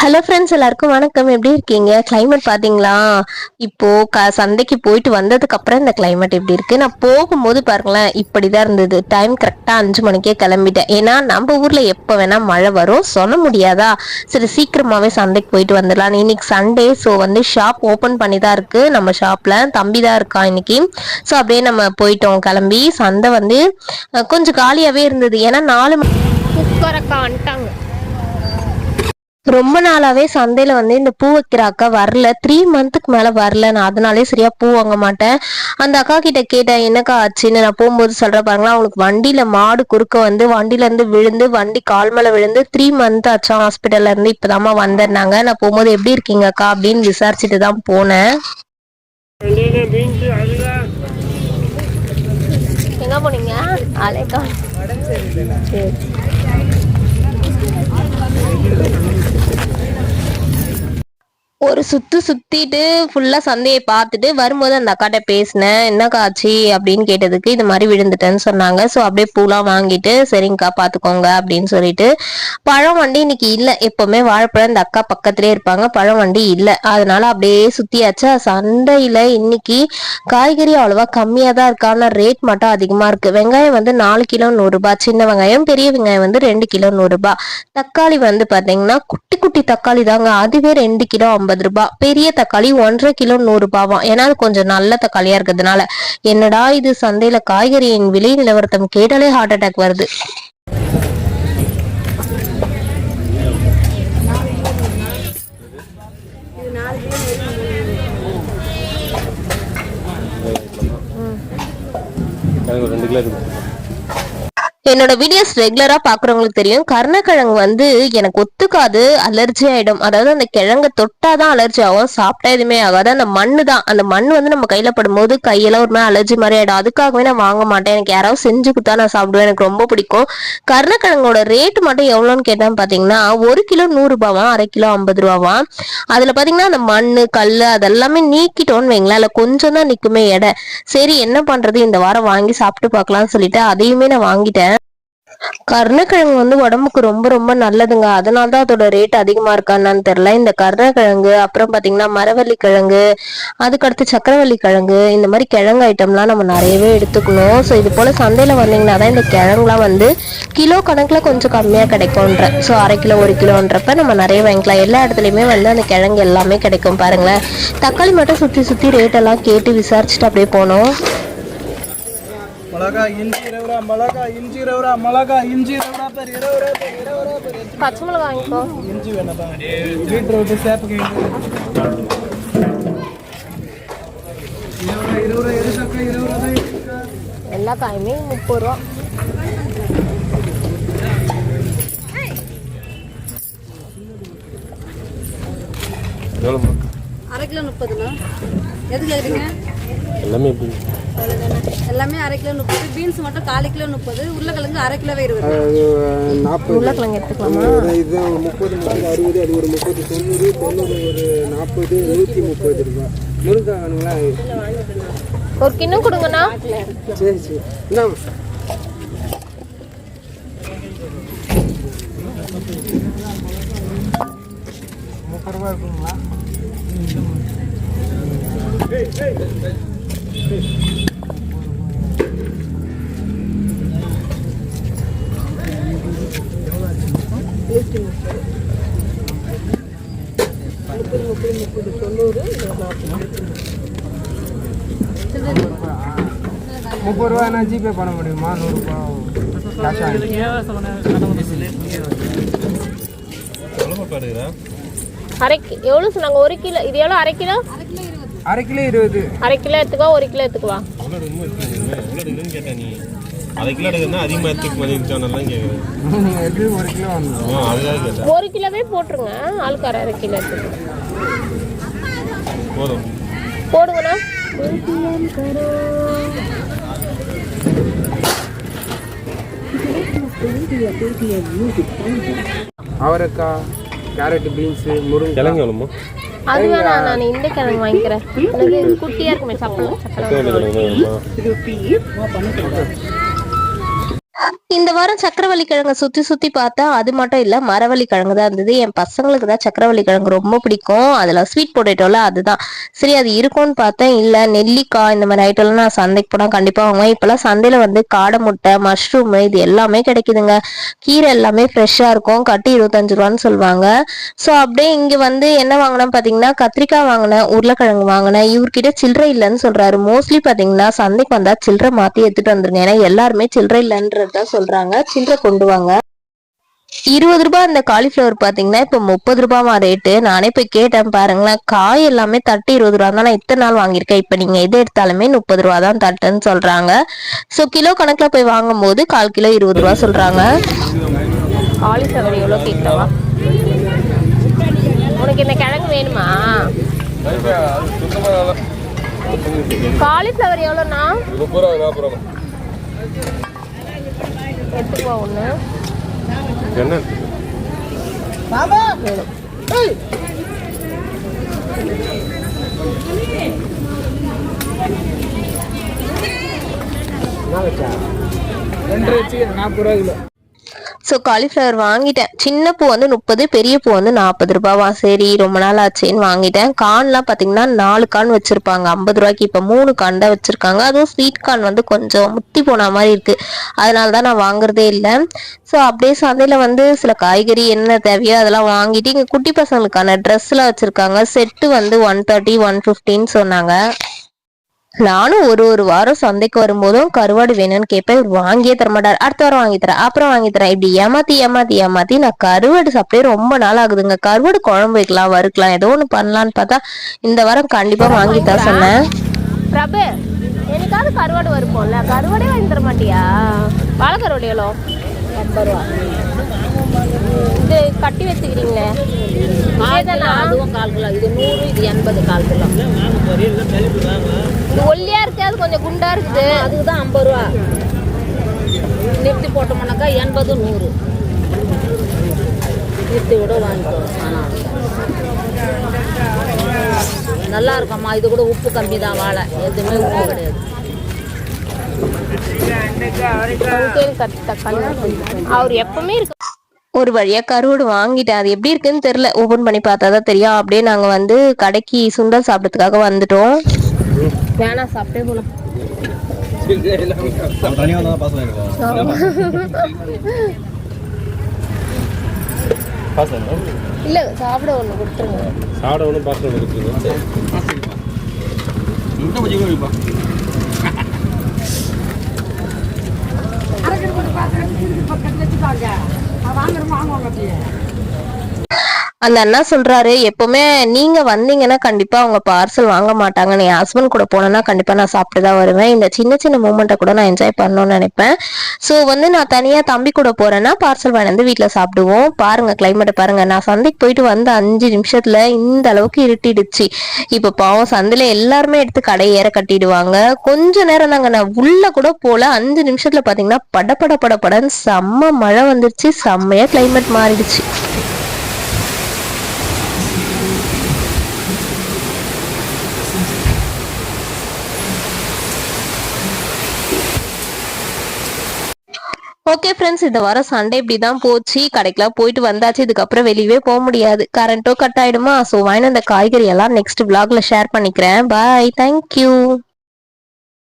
Hello friends எல்லாருக்கும் வணக்கம். எப்படி இருக்கீங்க? கிளைமேட் பார்த்தீங்களா? இப்போ க சந்தைக்கு போயிட்டு வந்ததுக்கு அப்புறம் இந்த கிளைமேட் எப்படி இருக்கு? நான் போகும்போது பாருங்களேன் இப்படி தான் இருந்தது டைம் கரெக்டாக அஞ்சு மணிக்கே கிளம்பிட்டேன். ஏன்னா நம்ம ஊரில் எப்போ வேணால் மழை வரும். சொல்ல முடியாதா? சரி சீக்கிரமாகவே சந்தைக்கு போயிட்டு வந்துடலாம் இன்னைக்கு சண்டே ஸோ வந்து ஷாப் ஓப்பன் பண்ணி தான் இருக்கு. நம்ம ஷாப்பில் தம்பி தான் இருக்கான் இன்னைக்கு. ஸோ அப்படியே நம்ம போயிட்டோம். கிளம்பி சந்தை வந்து கொஞ்சம் காலியாகவே இருந்தது. ஏன்னா நாலு மணி வந்துட்டாங்க. ரொம்ப நாளாவே சந்தையில வந்து இந்த பூ வைக்கிற அக்கா வரல. த்ரீ மந்த்துக்கு மேல வரல. நான் அதனாலே சரியா பூ வாங்க மாட்டேன். அந்த அக்கா கிட்ட கேட்டேன் என்னக்கா ஆச்சுன்னு? நான் போகும்போது சொல்ற பாருங்களா அவங்களுக்கு வண்டியில மாடு குறுக்க வந்து வண்டில இருந்து விழுந்து வண்டி கால் மேல விழுந்து த்ரீ மந்த் ஆச்சா. ஹாஸ்பிட்டல்ல இருந்து இப்பதாமா வந்திருந்தாங்க நான் போகும்போது எப்படி இருக்கீங்க அக்கா? அப்படின்னு விசாரிச்சுட்டு தான் போனேன். எங்க போனீங்க? அலைக்கா சரி. ஒரு சுத்து சுத்திட்டு ஃபுல்லா சந்தையை பார்த்துட்டு வரும்போது அந்த அக்காட்ட பேசினேன் என்னக்கா ஆச்சு? அப்படின்னு கேட்டதுக்கு இது மாதிரி விழுந்துட்டேன்னு சொன்னாங்க. ஸோ அப்படியே பூலாம் வாங்கிட்டு சரிங்கக்கா பார்த்துக்கோங்க அப்படின்னு சொல்லிட்டு பழம் வண்டி இன்னைக்கு இல்லை. எப்பவுமே வாழைப்பழம் இந்த அக்கா பக்கத்துலேயே இருப்பாங்க. பழம் வண்டி இல்லை. அதனால அப்படியே சுத்தியாச்சா. சந்தையில இன்னைக்கு காய்கறி அவ்வளவா கம்மியா தான் இருக்கு. ஆனா ரேட் மட்டும் அதிகமா இருக்கு. வெங்காயம் வந்து நாலு கிலோ நூறு ரூபாய். சின்ன வெங்காயம் பெரிய வெங்காயம் வந்து ரெண்டு கிலோ நூறு ரூபாய். தக்காளி வந்து பாத்தீங்கன்னா குட்டி குட்டி தக்காளி தாங்க. அதுவே ரெண்டு கிலோ ஐம்பது ரூபாய் பெரிய தக்காளி ஒன்றரை கிலோ நூறு ரூபாவாம். ஏன்னா அது கொஞ்சம் நல்ல தக்காளியா இருக்கிறதுனால. என்னடா இது சந்தையில காய்கறியின் விலை நிலவரத்தம் கேட்டாலே ஹார்ட் அட்டாக் வருது. ரெண்டு கிலோ இருக்குது என்னோட வீடியோஸ் ரெகுலரா பாக்குறவங்களுக்கு தெரியும். கருணக்கிழங்கு வந்து எனக்கு ஒத்துக்காது அலர்ஜி ஆயிடும். அதாவது அந்த கிழங்க தொட்டாதான் அலர்ஜி ஆகும். சாப்பிட்டா எதுவுமே ஆகாது. அந்த மண்ணு தான் அந்த மண் வந்து நம்ம கையில படும்போது கையெல்லாம் ஒரு மாதிரி அலர்ஜி மாதிரி ஆயிடும். அதுக்காகவே நான் வாங்க மாட்டேன். எனக்கு யாராவது செஞ்சு கொடுத்தா நான் சாப்பிடுவேன். எனக்கு ரொம்ப பிடிக்கும். கருணக்கிழங்கோட ரேட் மட்டும் எவ்வளோன்னு கேட்டேன் பாத்தீங்கன்னா ஒரு கிலோ நூறு ரூபாவா? அரை கிலோ ஐம்பது ரூபாவா? அதுல பாத்தீங்கன்னா அந்த மண் கல் அதெல்லாமே நீக்கிட்டோன்னு வைங்களேன். அதுல கொஞ்சம் தான் நிக்குமே எடை. சரி என்ன பண்றது? இந்த வாரம் வாங்கி சாப்பிட்டு பார்க்கலாம்னு சொல்லிட்டு அதையுமே நான் வாங்கிட்டேன். கருணக்கிழங்கு வந்து உடம்புக்கு ரொம்ப ரொம்ப நல்லதுங்க. அதனால தான் அதோட ரேட் அதிகமா இருக்கான்னு தெரியல. இந்த கருணக்கிழங்கு அப்புறம் பாத்தீங்கன்னா மரவள்ளி கிழங்கு அதுக்கடுத்து சக்கரவள்ளி கிழங்கு இந்த மாதிரி கிழங்கு ஐட்டம்லாம் நம்ம நிறையவே எடுத்துக்கணும். ஸோ இது போல சந்தையில வந்தீங்கன்னா தான் இந்த கிழங்குலாம் வந்து கிலோ கணக்கில் கொஞ்சம் கம்மியாக கிடைக்கும்ன்ற. ஸோ அரை கிலோ ஒரு கிலோன்றப்ப நம்ம நிறைய வாங்கிக்கலாம். எல்லா இடத்துலையுமே வந்து அந்த கிழங்கு எல்லாமே கிடைக்கும் பாருங்களேன். தக்காளி மட்டும் சுற்றி சுற்றி ரேட்டெல்லாம் கேட்டு விசாரிச்சுட்டு அப்படியே போனோம். மிளகா இஞ்சி ரூபா மிளகா இஞ்சி ரூபா மிளகா இஞ்சி ரூபா பேர் பேர் பச்சை மிளகா வாங்கிக்கோ. இஞ்சி வேணப்பா பீட்ரூட்டு சேப்பக்கு இருபது ரூபா இருபது ரூபா எரிசக்கா இருபது ரூபா எல்லா காயுமே முப்பது ரூபா. எவ்வளோ அரை கிலோ முப்பதுண்ணா. எது கேட்குறீங்க எல்லாமே எப்படி எல்லாமே அரை கிலோ முப்பது பீன்ஸ் மட்டும் கால் கிலோ முப்பது உருளைக்கிழங்கு அரை கிலோவே இருபது உருளைக்கிழங்கு எடுத்துக்கலாமா? இது முப்பது முப்பது அறுபது அது ஒரு முப்பது தொண்ணூறு தொண்ணூறு ஒரு நாற்பது நூற்றி முப்பது ரூபா. முருங்கா வேணுங்களா? ஒரு கிண்ணம் கொடுங்கண்ணா. சரி சரி. என்ன முப்பது ரூபா இருக்குங்களா? முப்பது ரூபா என்ன ஜிபே பண்ண முடியுமா? நூறுரூபா எவ்வளோ அரை எவ்வளவு சொன்னாங்க? ஒரு கிலோ இது எவ்வளோ அரை கிலோ? அரை கிலோ இருபது. அரை கிலோ எடுத்துக்கோ ஒரு கிலோ எடுத்துக்குவா. ஒரு கிலோவே போட்டுருங்க. ஆளுக்கு அரை அரை கிலோ போதும். போடுங்கண்ணா. அவரைக்காய் கேரட் பீன்ஸு முருங்கை. கிழங்கு அது வேணாம் நான் இந்த கிழங்கு வாங்கிக்கிறேன். என்னது? குட்டியா இருக்குமே சப்பளம் சப்பளம். இந்த வாரம் சக்கரவள்ளி கிழங்கு சுத்தி சுத்தி பார்த்தா அது மட்டும் இல்ல மரவள்ளி கிழங்கு தான் இருந்தது. என் பசங்களுக்கு தான் சக்கரவள்ளி கிழங்கு ரொம்ப பிடிக்கும். அதுல ஸ்வீட் பொட்டேட்டோல அதுதான். சரி அது இருக்கும்னு பார்த்தேன். இல்ல நெல்லிக்காய் இந்த மாதிரி ஐட்டம்லாம் நான் சந்தைக்கு போனா கண்டிப்பா வாங்குவேன். இப்பெல்லாம் சந்தையில வந்து காடை முட்டை மஷ்ரூம் இது எல்லாமே கிடைக்குதுங்க. கீரை எல்லாமே ஃப்ரெஷ்ஷா இருக்கும். கட்டி இருபத்தஞ்சு ரூபான்னு சொல்லுவாங்க. ஸோ அப்படியே இங்க வந்து என்ன வாங்கினேன் பாத்தீங்கன்னா கத்திரிக்காய் வாங்கினேன் உருளைக்கிழங்கு வாங்கினேன். இவர்கிட்ட சில்லறை இல்லைன்னு சொல்றாரு. மோஸ்ட்லி பாத்தீங்கன்னா சந்தைக்கு வந்தா சில்லறை மாத்தி எடுத்துட்டு வந்துருங்க ஏன்னா எல்லாருமே சில்லறை இல்லைன்றத சொல்றாங்க சில்லறை கொண்டு வாங்க. இருபது ரூபாய் இந்த காலிஃப்ளவர் பாத்தீங்கன்னா இப்ப முப்பது ரூபாவா ரேட்டு நானே போய் கேட்டேன் பாருங்களேன் காய் எல்லாமே தட்டு இருபது ரூபா தான் நான் இத்தனை நாள் வாங்கியிருக்கேன். இப்ப நீங்க எது எடுத்தாலுமே முப்பது ரூபா தான் தட்டுன்னு சொல்றாங்க. சோ கிலோ கணக்குல போய் வாங்கும் போது கால் கிலோ இருபது ரூபா சொல்றாங்க. காலிஃப்ளவர் எவ்வளவு கேட்கவா உனக்கு இந்த கிழங்கு வேணுமா? காலிஃப்ளவர் எவ்வளோண்ணா? எடுத்துக்குவா ஒன்று என்ன ரெண்டு வச்சு நாற்பது ரூபா கிலோ. ஸோ காலிஃப்ளவர் வாங்கிட்டேன். சின்ன பூ வந்து முப்பது பெரிய பூ வந்து நாற்பது ரூபாவா? சரி ரொம்ப நாள் ஆச்சேன்னு வாங்கிட்டேன். கான்லாம் பார்த்தீங்கன்னா நாலு கான் வச்சிருப்பாங்க ஐம்பது ரூபாய்க்கு. இப்போ மூணு கான் தான் வச்சிருக்காங்க. அதுவும் ஸ்வீட் கார்ன் வந்து கொஞ்சம் முத்தி போன மாதிரி இருக்கு. அதனால தான் நான் வாங்குறதே இல்லை. ஸோ அப்படியே சந்தையில் வந்து சில காய்கறி என்ன தேவையோ அதெல்லாம் வாங்கிட்டு இங்கே குட்டி பசங்களுக்கான ட்ரெஸ்லாம் வச்சிருக்காங்க. செட்டு வந்து ஒன் தேர்ட்டி ஒன் ஃபிஃப்டின்னு சொன்னாங்க. நானும் ஒரு ஒரு வாரம் சந்தைக்கு வரும்போதும் கருவாடு வேணும்னு கேட்பேன் வாங்கியே தர மாட்டார். அடுத்த வாரம் வாங்கி தரேன். அப்புறம் வாங்கி தரேன். இப்படி ஏமாத்தி ஏமாத்தி ஏமாத்தி நான் கருவாடு சாப்பிட்டே ரொம்ப நாள் ஆகுதுங்க. கருவாடு குழம்பு வைக்கலாம் வறுக்கலாம் ஏதோ ஒன்று பண்ணலான்னு பார்த்தா இந்த வாரம் கண்டிப்பா வாங்கி தான் சொன்னேன். பிரபு எனக்காவது கருவாடு வருப்போம்ல கருவாடே வாங்கி தர மாட்டியா? வாழை கருவாடு எவ்வளோ இது கட்டி வச்சுக்கிறீங்களே? அதுவும் கால் கிலோ இது நூறு இது எண்பது கால் கிலோ இது ஒல்லியா இருக்கு அது கொஞ்சம் குண்டா இருக்குது. அதுக்கு தான் ஐம்பது ரூபா. நிறுத்தி போட்டோம்னாக்கா எண்பது நூறு. நிறுத்தி விட வாங்கிக்கோ ஆனால் நல்லா இருக்கம்மா. இது கூட உப்பு கம்மி தான் வாழை. எதுவுமே உப்பு கிடையாது. அவர் எப்பவுமே இருக்கு ஒரு வழியா கருவாடு வாங்கிட்டேன். அது எப்படி இருக்குன்னு தெரியல. ஓபன் பண்ணி பார்த்தா தான் தெரியும். அப்படியே நாங்க வந்து கடைக்கு சுண்டல் சாப்பிட்றதுக்காக வந்துட்டோம். வேணாம் சாப்பிட்டே போலாம். பாசம் இல்ல சாப்பிட ஒண்ணு சாப்பிட கொடுத்துருங்க. வாங்குறோம் வாங்குவாங்க அப்படியே. அந்த அண்ணா சொல்றாரு எப்பவுமே நீங்க வந்தீங்கன்னா கண்டிப்பா அவங்க பார்சல் வாங்க மாட்டாங்க. நீ ஹஸ்பண்ட் கூட போனேன்னா கண்டிப்பா நான் சாப்பிட்டு தான் வருவேன். இந்த சின்ன சின்ன மூமெண்ட்டை கூட நான் என்ஜாய் பண்ணணும்னு நினைப்பேன். ஸோ வந்து நான் தனியா தம்பி கூட போறேன்னா பார்சல் வாங்கி வந்து வீட்டுல சாப்பிடுவோம். பாருங்க கிளைமேட் பாருங்க. நான் சந்தைக்கு போயிட்டு வந்த அஞ்சு நிமிஷத்துல இந்த அளவுக்கு இருட்டிடுச்சு. இப்ப பாவம் சந்தையில எல்லாருமே எடுத்து கடை ஏற கட்டிடுவாங்க. கொஞ்ச நேரம் நாங்க நான் உள்ள கூட போல அஞ்சு நிமிஷத்துல பாத்தீங்கன்னா பட பட பட படன்னு செம்ம மழை வந்துருச்சு. செம்மையா கிளைமேட் மாறிடுச்சு. ஓகே ஃப்ரெண்ட்ஸ் இந்த வாரம் சண்டே இப்படி தான் போச்சு. கடைக்கெல்லாம் போயிட்டு வந்தாச்சு. இதுக்கப்புறம் வெளியவே போக முடியாது. கரண்ட்டோ கட் ஆயிடுமா? ஸோ வாங்கின அந்த காய்கறி எல்லாம் நெக்ஸ்ட் vlogல ஷேர் பண்ணிக்கிறேன். Bye thank you